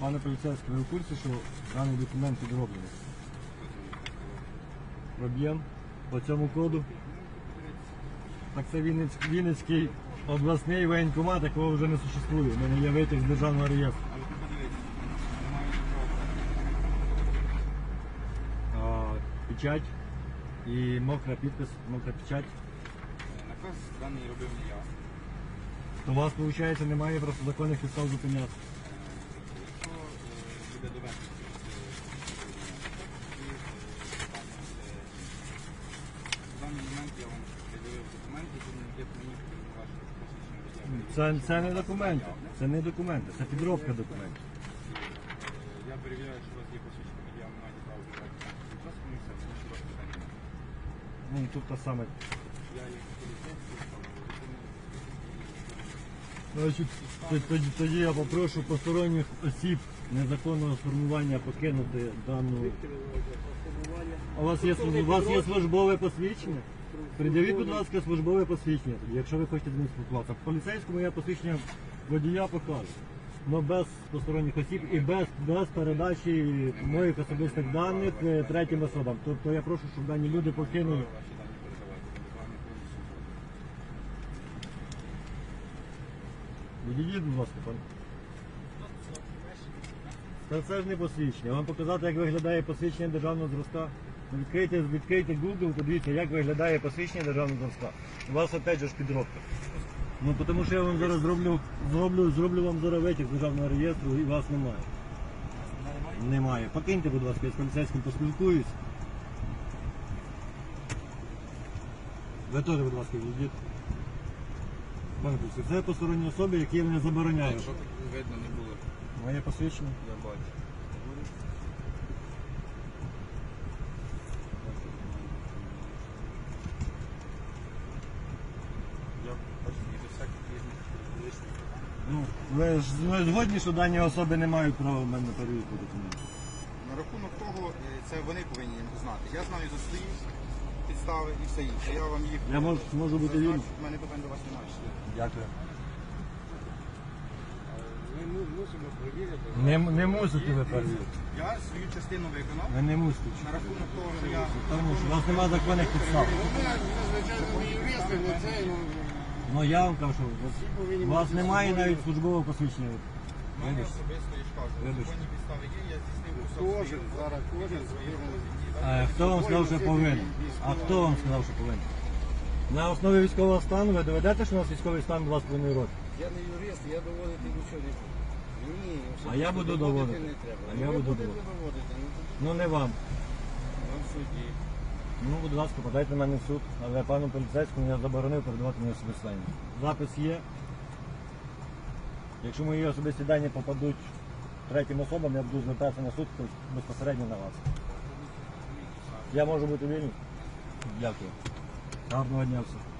Пане поліцейський, ви в курсі, що даний документ підроблений? Проб'єм по цьому коду. Так це Вінниць- Вінницький обласний воєнкомат, якого вже не существує. У мене є витяг з державного реєстру. А, печать і мокра підпис, мокра печать. Наказ даний робив не я. То у вас, виходить, немає просто законних підстав зупиняти. Е, буде доведено, в даний момент я вам пред'явив документи, які не є водія. Це, це не документи. Це не документи, це підробка документів. Я перевіряю, що у вас є посвідчення водія, ви маєте право транспортним засобом, і все, тому що у вас питання немає. Ну, тут та саме. Я як поліцейський, Значить, тоді, я попрошу посторонніх осіб незаконного сформування покинути дану. У вас є, у вас є службове посвідчення? Придивіть, будь ласка, службове посвідчення, якщо ви хочете з спілкуватися. Поліцейському я посвідчення водія покажу. Но без посторонніх осіб і без, без передачі моїх особистих даних е, третім особам. Тобто я прошу, щоб дані люди покинули. ваші дані передавати, ми з вами повністю згодні. Відійдіть, будь ласка, пане. Та це ж не посвідчення. Вам показати, як виглядає посвідчення державного зразка. Ну, Відкрийте, відкрийте Google, подивіться, як виглядає посвідчення державного зразка. У вас опять же ж підробка. Ну тому що я вам зараз зроблю, зроблю, зроблю вам зараз з державного реєстру і вас немає. Немає. Покиньте, будь ласка, я з поліцейським поспілкуюсь. Ви теж, будь ласка, відійдіть. Поліцейський, це посторонні особи, які я не забороняю. Щоб видно не було, Моє посвідчення. я бачу. Я бачу, і до всяких різних. Ну, ви ж ви згодні, що дані особи не мають права в мене перевірити документи. На рахунок того, е, це вони повинні знати. Я знаю за свої підстави і все інше. Я вам їх Я можу, можу бути вільним. У мене питань до вас немає. Дякую. Ми му- мусимо перевірити. Не, не мусите ви перевірити. Я свою частину виконав. Ви не мусите. На рахунок того, що я Тому що у вас немає законних підстав. Ну, звичайно, ми юристи, але це ну, Ну я вам кажу, повинні у вас немає навіть службового посвідчення. мене особисто я ж кажу. Вибачте. Законні підстави є, я здійснив Кожен, зараз кожен. А хто вам сказав, що повинен? А хто вам сказав, що повинен? На основі військового стану ви доведете, що у нас військовий стан 2,5 роки? Я не юрист, я доводити нічого не буду. Ні, А я буду доводити. не треба. А я Ви буду будете доводити. доводити, ну тоді Ну не вам. вам в суді. Ну, будь ласка, подайте мене в суд, але пану поліцейському я заборонив передавати мені особисті дані. Запис є. Якщо мої особисті дані попадуть третім особам, я буду звертатися на суд безпосередньо на вас. Я можу бути вільним? Дякую. Гарного дня всім.